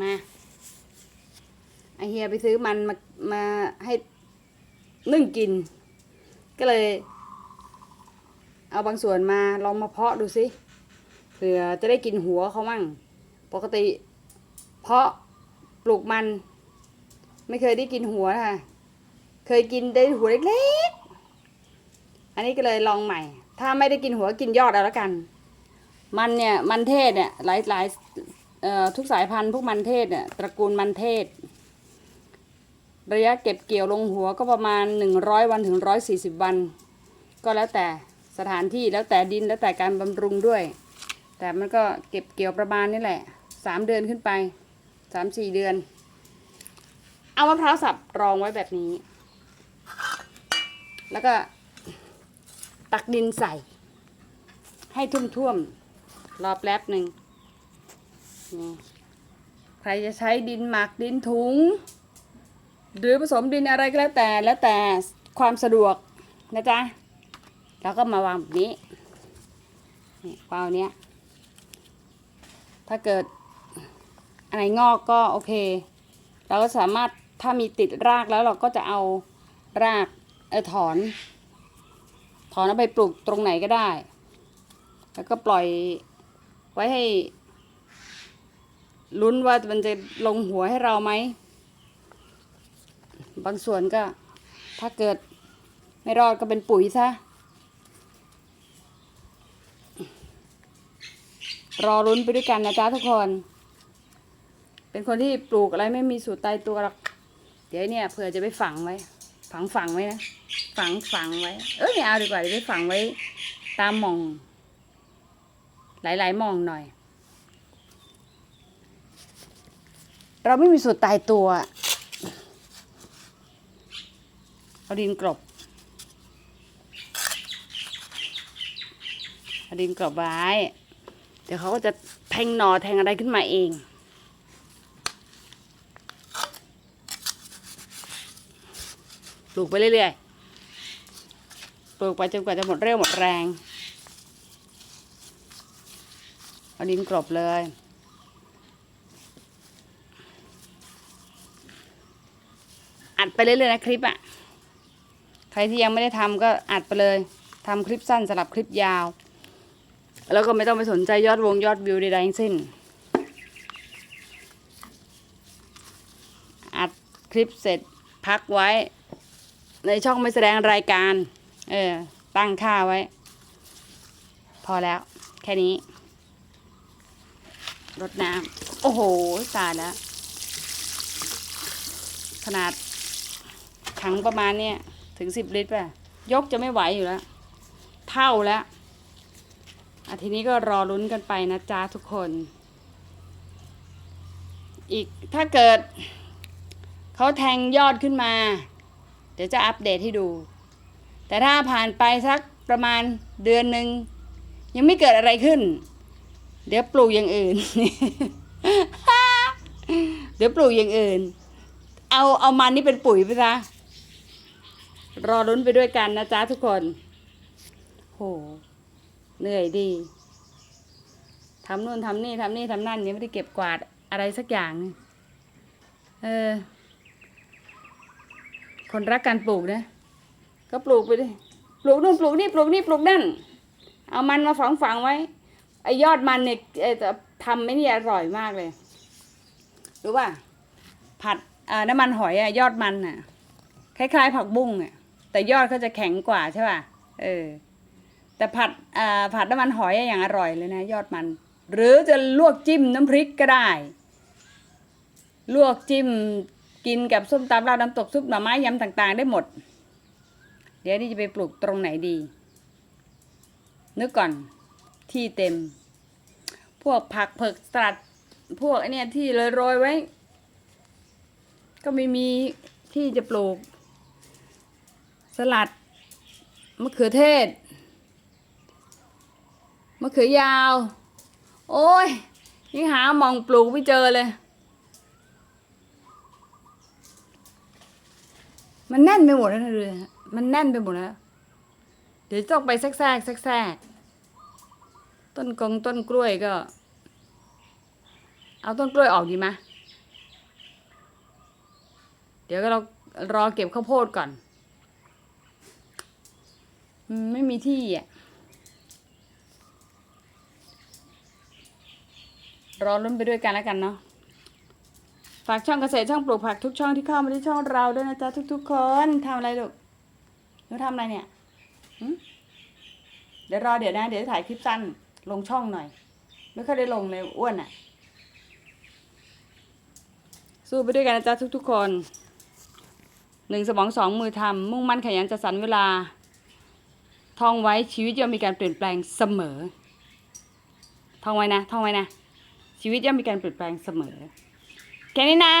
มาไอเฮียไปซื้อมันมามาให้นึ่งกิน ก็เลย เอาบางส่วนมาลองมาเพาะดูสิเผื่อจะได้กินหัวเขามั่ง ปกติ เพาะปลูกมัน ไม่เคยได้กินหัวค่ะ เคยกินได้หัวเล็กๆ อันนี้ก็เลยลองใหม่ ถ้าไม่ได้กินหัวกินยอดเอาละกัน มันเนี่ยมันเทศเนี่ยหลายหลาย ทุกสายพันธุ์พวกมันเทศเนี่ยตระกูลมันเทศ ระยะเก็บเกี่ยวลงหัวก็ประมาณ 100 วันถึง 140 วัน ก็แล้วแต่สถานที่แล้วแต่ดินแล้วแต่การบำรุงด้วย แต่มันก็เก็บเกี่ยวประมาณนี้แหละ 3 เดือนขึ้นไป 3-4 เดือน เอามะพร้าวสับรองไว้แบบนี้ แล้วก็ตักดินใส่ ให้ท่วมๆรอแป๊บหนึ่ง ใครจะใช้ดินหมักดินถุง หรือผสมดินอะไรก็แล้วแต่แล้วแต่ความสะดวกนะจ๊ะแล้วก็มาวางแบบนี้นี่เปล่าเนี้ยถ้าเกิดอะไรงอกก็โอเค เราก็สามารถถ้ามีติดรากแล้วเราก็จะเอารากเออถอน ถอนเอาไปปลูกตรงไหนก็ได้ แล้วก็ปล่อยไว้ให้ ลุ้นว่ามันจะลงหัวให้เราไหม บางส่วนก็ ถ้าเกิดไม่รอดก็เป็นปุ๋ยซะ รอลุ้นไปด้วยกันนะจ๊ะทุกคน เป็นคนที่ปลูกอะไรไม่มีสูตรตายตัวหรอก เดี๋ยวเนี่ยเผื่อจะไปฝังไว้ ฝังฝังไว้นะ ฝังฝังไว้ เอ้ยไม่เอาดีกว่าเดี๋ยวไปฝังไว้ ตามหมอง หลายๆหมองหน่อย เราไม่มีสูตรตายตัว เอาดินกลบเอาดินกลบไว้ เดี๋ยวเขาก็จะแทงหนอแทงอะไรขึ้นมาเองปลูกไปเรื่อยๆ ปลูกไปจนกว่าจะหมดเรี่ยวหมดแรง เอาดินกลบเลย อัดไปเรื่อยๆนะคลิปอะใครที่ยังไม่ได้ทำก็อัดไปเลยทำคลิปสั้นสลับคลิปยาว แล้วก็ไม่ต้องไปสนใจยอดวงยอดวิวใดๆทั้งสิ้น อัดคลิปเสร็จพักไว้ ในช่องไม่แสดงรายการ เออ ตั้งค่าไว้ พอแล้ว แค่นี้รดน้ำโอ้โห สาดแล้วขนาด ถังประมาณเนี้ยถึงสิบลิตรป่ะ ยกจะไม่ไหวอยู่แล้ว เท่าแล้วอาทีนี้ก็รอลุ้นกันไปนะจ๊ะทุกคน อีกถ้าเกิดเขาแทงยอดขึ้นมา เดี๋ยวจะอัปเดตให้ดู แต่ถ้าผ่านไปสักประมาณเดือนหนึ่งยังไม่เกิดอะไรขึ้น เดี๋ยวปลูกอย่างอื่น เดี๋ยวปลูกอย่างอื่น เอาเอามันนี่เป็นปุ๋ยไปซะ รอลุ้นไปด้วยกันนะจ๊ะทุกคนโหเหนื่อยดีทำนู่นทำนี่ทำนี่ทำนั่นยังไม่ได้เก็บกวาดอะไรสักอย่างเออ คนรักการปลูกนะ ก็ปลูกไปดิปลูกนู่นปลูกนี่ปลูกนี่ปลูกนั่น เอามันมาฝังฝังไว้ไอยอดมันเนี่ยเอ่อทำไม่นี่อร่อยมากเลย รู้ป่ะผัดอ่าน้ำมันหอยอะยอดมันอะคล้ายๆ ผักบุ้งอะ แต่ยอดเขาจะแข็งกว่าใช่ป่ะเออแต่ผัดอ่าผัดน้ำมันหอยอะอย่างอร่อยเลยนะ ยอดมัน หรือจะลวกจิ้มน้ำพริกก็ได้ ลวกจิ้มกินกับส้มตำราดน้ำตกซุปหน่อไม้ยำต่างๆ ได้หมด เดี๋ยวนี่จะไปปลูกตรงไหนดี นึกก่อนที่เต็ม พวกผักเผือกสลัดพวกไอเนี่ยที่เลยโรยไว้ ก็ไม่มีที่จะปลูก สลัด มะเขือเทศ มะเขือยาว โอ้ยยังหามองปลูกไม่เจอเลย มันแน่นไปหมดแล้วนะเรือมันแน่นไปหมดแล้ว เดี๋ยวต้องไปแทรกแทรกแทรกแทรกต้นกงต้นกล้วยก็ เอาต้นกล้วยออกดีไหมเดี๋ยวก็เรารอเก็บข้าวโพดก่อน ไม่มีที่อะ รอลุ้นไปด้วยกันแล้วกันเนาะ ฝากช่องเกษตรช่องปลูกผักทุกช่องที่เข้ามาที่ช่องเราด้วยนะจ๊ะทุก ๆ คนทำอะไรลูกหนูทำอะไรเนี่ยเดี๋ยวรอเดี๋ยวนะ เดี๋ยวถ่ายคลิปสั้นลงช่องหน่อย ไม่ค่อยได้ลงเลยอ้วนอะ สู้ไปด้วยกันนะจ๊ะทุก ๆ คนหนึ่งสมองสองมือทำมุ่งมั่นขยันจัดสรรเวลา ท่องไว้ชีวิตย่อมมีการเปลี่ยนแปลงเสมอ ท่องไว้นะ ท่องไว้นะ ชีวิตย่อมมีการเปลี่ยนแปลงเสมอ แค่นี้นะ